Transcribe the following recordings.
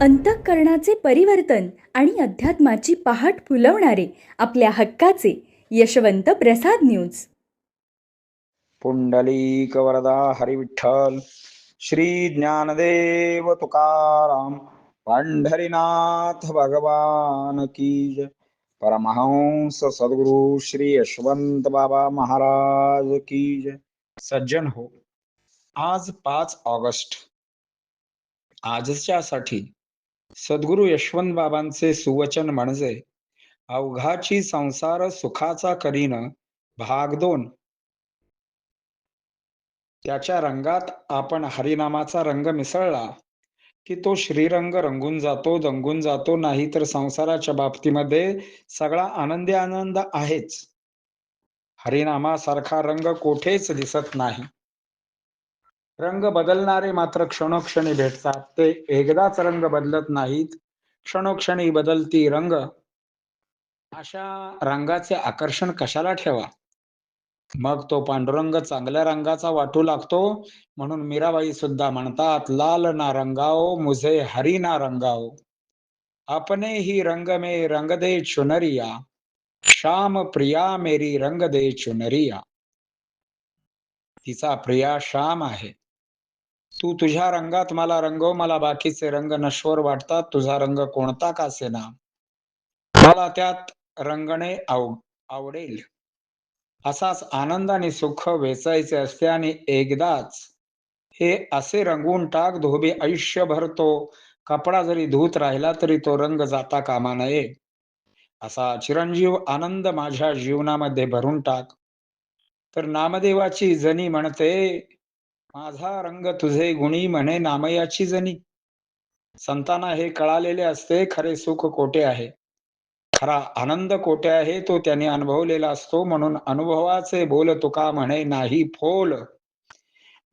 अंतःकरणाचे परिवर्तन आणि अध्यात्माची पहाट फुलवणारे आपल्या हक्काचे यशवंत प्रसाद न्यूज. पुंडलीक वरदा हरिविठ्ठल श्री ज्ञानदेव तुकाराम पंढरीनाथ भगवान की जय. परमहंस सद्गुरु श्री यशवंत बाबा महाराज की जय. सज्जन हो आज पाच ऑगस्ट. आजच्यासाठी सद्गुरु यशवंत बाबांचे सुवचन म्हणजे अवघाची संसार सुखाचा करीन भाग दोन. त्याच्या रंगात आपण हरिनामाचा रंग मिसळला की तो श्रीरंग रंगून जातो दंगून जातो नाही तर संसाराच्या बाबतीमध्ये सगळा आनंदी आनंद आहेच. हरिनामासारखा रंग कोठेच दिसत नाही. रंग बदलणारे मात्र क्षणोक्षणी भेटतात. ते एकदाच रंग बदलत नाहीत. क्षणोक्षणी बदलती रंग. अशा रंगाचे आकर्षण कशाला ठेवा? मग तो पांडुरंग चांगल्या रंगाचा वाटू लागतो. म्हणून मीराबाई सुद्धा म्हणतात लाल ना रंगाओ मुझे हरी ना रंगाओ. अपने ही रंग में रंग दे चुनरिया। श्याम प्रिया मेरी रंग दे चुनरिया. तिचा प्रिया श्याम आहे. तू तुझ्या रंगात मला रंगव मला बाकीचे रंग नश्वर वाटतात तुझा रंग कोणता का सेना? मला त्यात रंगणे आव आवडेल. असाच आनंद आणि सुख वेचायचे असते आणि एकदाच हे असे रंगवून टाक धोबी आयुष्यभर तो कपडा जरी धुत राहिला तरी तो रंग जाता कामा नये. असा चिरंजीव आनंद माझ्या जीवनामध्ये भरून टाक. तर नामदेवाची जनी म्हणते माझा रंग तुझे गुणी म्हणे नामयाची जनी. संतांना हे कळालेले असते खरे सुख कोठे आहे? खरा आनंद कोठे आहे? तो त्याने अनुभवलेला असतो म्हणून अनुभवाचे बोल तुका म्हणे नाही फोल.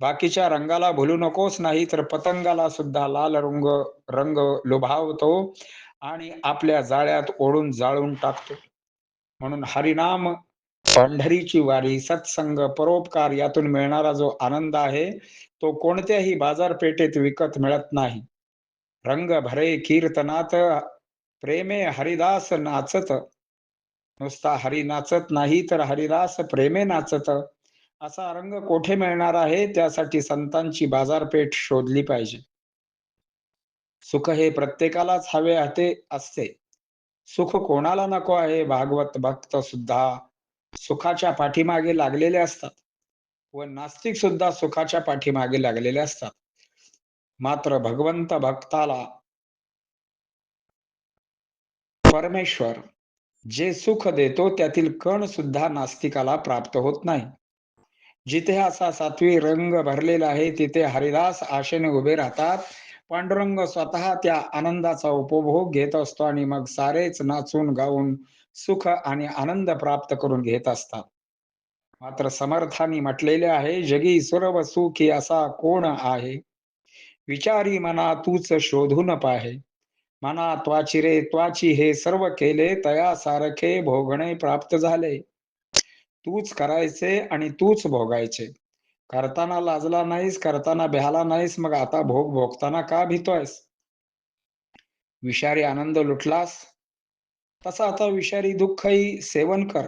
बाकीच्या रंगाला भुलू नकोस नाही तर पतंगाला सुद्धा लाल रंग रंग लुभावतो आणि आपल्या जाळ्यात ओढून जाळून टाकतो. म्हणून हरिनाम पंढरीची वारी सत्संग परोपकार यातून मिळणारा जो आनंद आहे तो कोणत्याही बाजारपेठेत विकत मिळत नाही. रंग भरे कीर्तनात प्रेमे हरिदास नाचत. नुसता हरी नाचत नाही तर हरिदास प्रेमे नाचत. असा रंग कोठे मिळणार आहे त्यासाठी संतांची बाजारपेठ शोधली पाहिजे. सुख हे प्रत्येकालाच हवे ते असते. सुख कोणाला नको आहे भागवत भक्त सुद्धा. सुखाच्या पाठीमागे लागलेले असतात. व नास्तिक सुद्धा सुखाच्या पाठीमागे लागलेले असतात. मात्र भगवंत भक्ताला परमेश्वर जे सुख देतो त्यातील कण सुद्धा नास्तिकाला प्राप्त होत नाही. जिथे असा सात्वी रंग भरलेला आहे तिथे हरिदास आशेने उभे राहतात. पांडुरंग स्वतः त्या आनंदाचा उपभोग घेत असतो आणि मग सारेच नाचून गाऊन सुख आणि आनंद प्राप्त करून घेत असतात. मात्र समर्थानी म्हटलेले आहे जगी सुरव सुखी असा कोण आहे? विचारी मना तूच शोधून पाहे. मना त्वाची रे त्वाची हे सर्व केले तया सारखे भोगणे प्राप्त झाले. तूच करायचे आणि तूच भोगायचे. करताना लाजला नाहीस करताना भ्याला नाहीस मग आता भोग भोगताना का भीतोयस? विषारी आनंद लुटलास? तसा आता विषारी दुःखही सेवन कर.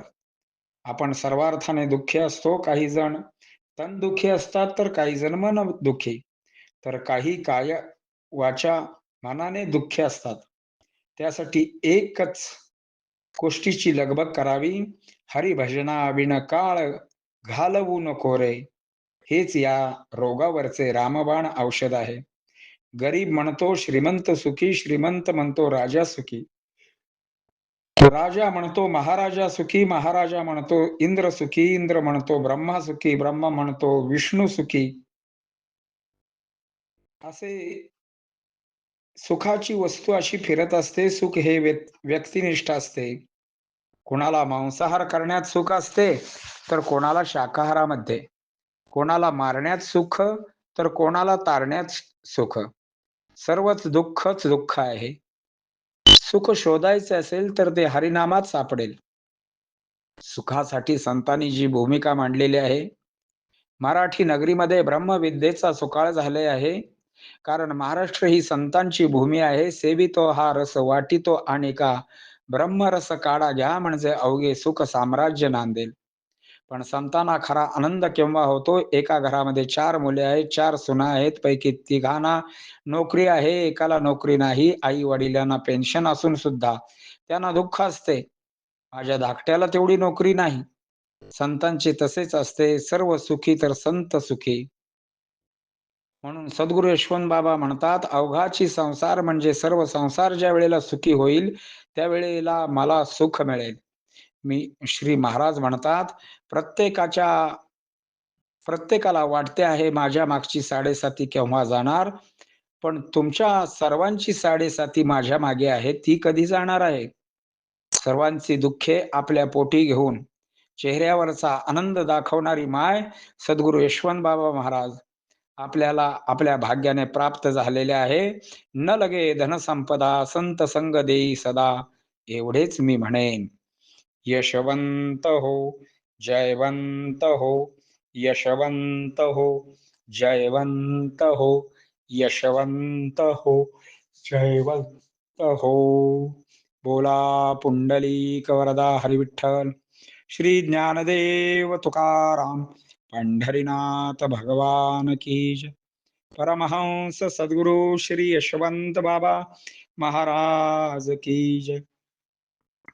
आपण सर्वार्थाने दुःखी असतो काही जण. तन दुःखी असतात तर काही जण मन दुःखी. तर काही काय वाचा मनाने दुःखी असतात. त्यासाठी एकच गोष्टीची लगबग करावी. हरिभजना विण काळ घालवू नको रे. हेच या रोगावरचे रामबाण औषध आहे. गरीब म्हणतो श्रीमंत सुखी श्रीमंत म्हणतो राजा सुखी. राजा म्हणतो महाराजा सुखी महाराजा म्हणतो इंद्र सुखी इंद्र म्हणतो ब्रह्मा सुखी ब्रह्मा म्हणतो विष्णू सुखी असे सुखाची वस्तू अशी फिरत असते सुख हे व्यक्तिनिष्ठ असते कोणाला मांसाहार करण्यात सुख असते तर कोणाला शाकाहारामध्ये कोणाला मारण्यात सुख तर कोणाला तारण्यात सुख सर्वच दुःखच दुःख आहे सुख शोधायचे असेल तर ते हरिनामात सापडेल. सुखासाठी संतांनी जी भूमिका मांडलेली आहे मराठी नगरीमध्ये ब्रह्मविद्येचा सुकाळ झाले आहे. कारण महाराष्ट्र ही संतांची भूमी आहे सेवितो हा रस वाटितो आणि का ब्रह्मरस काढा घ्या म्हणजे अवघे सुख साम्राज्य नांदेल. पण संतांना खरा आनंद केव्हा होतो? एका घरामध्ये चार मुले आहेत चार सुना आहेत पैकी तिघांना नोकरी आहे एकाला नोकरी नाही आई वडिलांना पेन्शन असून सुद्धा. त्यांना दुःख असते. माझ्या धाकट्याला तेवढी नोकरी नाही. संतांचे तसेच असते. सर्व सुखी तर संत सुखी. म्हणून सद्गुरू यशवंत बाबा म्हणतात अवघाची संसार म्हणजे सर्व संसार ज्या वेळेला सुखी होईल त्यावेळेला मला सुख मिळेल. मी श्री महाराज म्हणतात प्रत्येकाच्या प्रत्येकाला वाटते आहे माझ्या मागची साडेसाती केव्हा जाणार पण तुमच्या सर्वांची साडेसाती माझ्या मागे आहे ती कधी जाणार आहे? सर्वांची दुःखे आपल्या पोटी घेऊन चेहऱ्यावरचा आनंद दाखवणारी माय सद्गुरू यशवंत बाबा महाराज आपल्याला आपल्या भाग्याने प्राप्त झालेले आहे. न लगे धनसंपदा संत संग देई सदा एवढेच मी म्हणेन. यशवंत हो जयवंत हो यशवंत हो जयवंत हो यशवंत हो जयवंत हो बोला पुंडलिक वरदा हरिविठ्ठल श्री ज्ञानदेव तुकाराम पंढरीनाथ भगवान की जय। परमहंस सद्गुरु श्री यशवंत बाबा महाराज की जय।